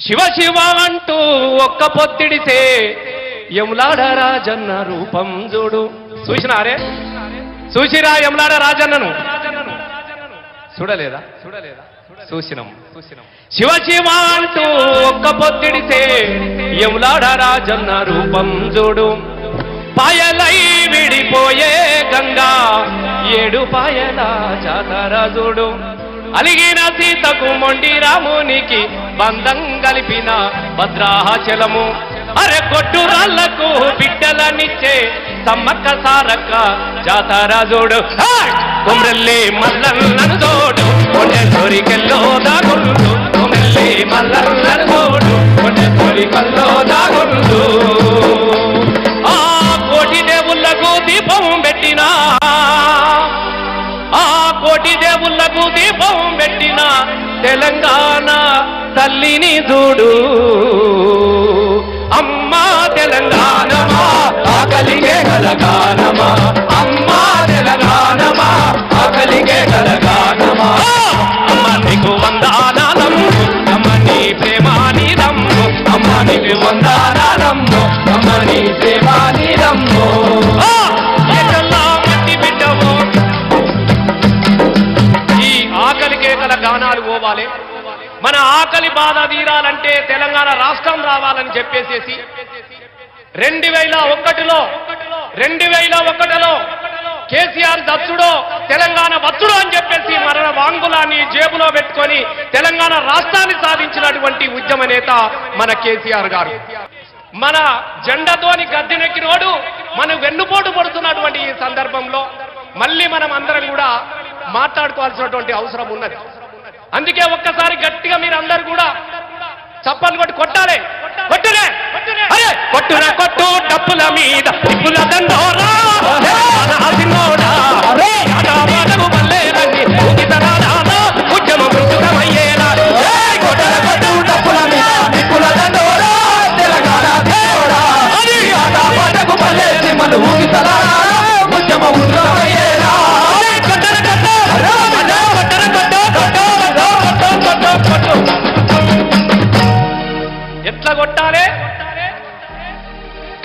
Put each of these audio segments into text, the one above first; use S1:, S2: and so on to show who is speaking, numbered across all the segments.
S1: శివ శివ అంటూ ఒక్క పొత్తిడితే యములాడ రాజన్న రూపం చూడు. చూసినారే? చూసిరా యములాడ రాజన్నను? చూడలేదా? చూడలేదా చూసినాం. చూసినాం శివ శివ అంటూ ఒక్క పొత్తిడితే యములాడ రాజన్న రూపం చూడు. పాయలై విడిపోయే గంగా ఏడు పాయల జాతర చూడు. అలిగిన సీతకు మొండి రామునికి బంధం కలిపిన భద్రాచలము. అరే కొట్టు రాళ్ళకు బిడ్డలనిచ్చే సమ్మక్క సారక్క జాతర చూడు కొమ్రెల్లి మల్లన్నను జోడు కొండ కోరికల్లో దాగుండు. కోటి దేవుళ్ళకు దీపం పెట్టిన తెలంగాణ తల్లిని చూడు. అమ్మా తెలంగాణ ఆకలిగే కలగా. కేకల పోవాలి. మన ఆకలి బాధ తీరాలంటే తెలంగాణ రాష్ట్రం రావాలని చెప్పేసేసి రెండు వేల ఒకటిలో రెండు వేల ఒకటిలో కేసీఆర్ దత్తుడో తెలంగాణ వత్తుడు అని చెప్పేసి మరణ వాంగులాన్ని జేబులో పెట్టుకొని తెలంగాణ రాష్ట్రాన్ని సాధించినటువంటి ఉద్యమ నేత మన కేసీఆర్ గారు. మన జెండాతోని గద్దెనెక్కినోడు మనం వెన్నుపోటు పడుతున్నటువంటి ఈ సందర్భంలో మళ్ళీ మనం అందరం కూడా మాట్లాడుకోవాల్సినటువంటి అవసరం ఉన్నది. అందుకే ఒక్కసారి గట్టిగా మీరు అందరు కూడా చప్పలు కొట్టి కొట్టాలి. కొట్టురే. కొట్టురా. కొట్టు డప్పుల మీద టిప్పుల దండోరా.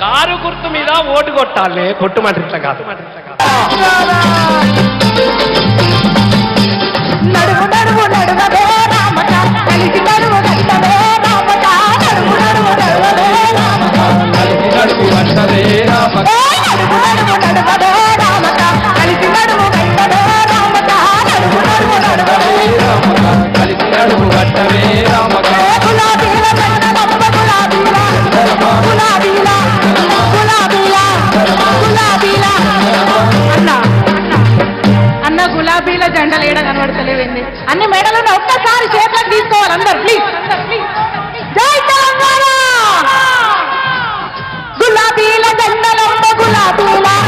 S1: కారు గుర్తు మీద ఓటు కొట్టాలి కొట్టుమంటే ఇట్లా కాదు. Fatima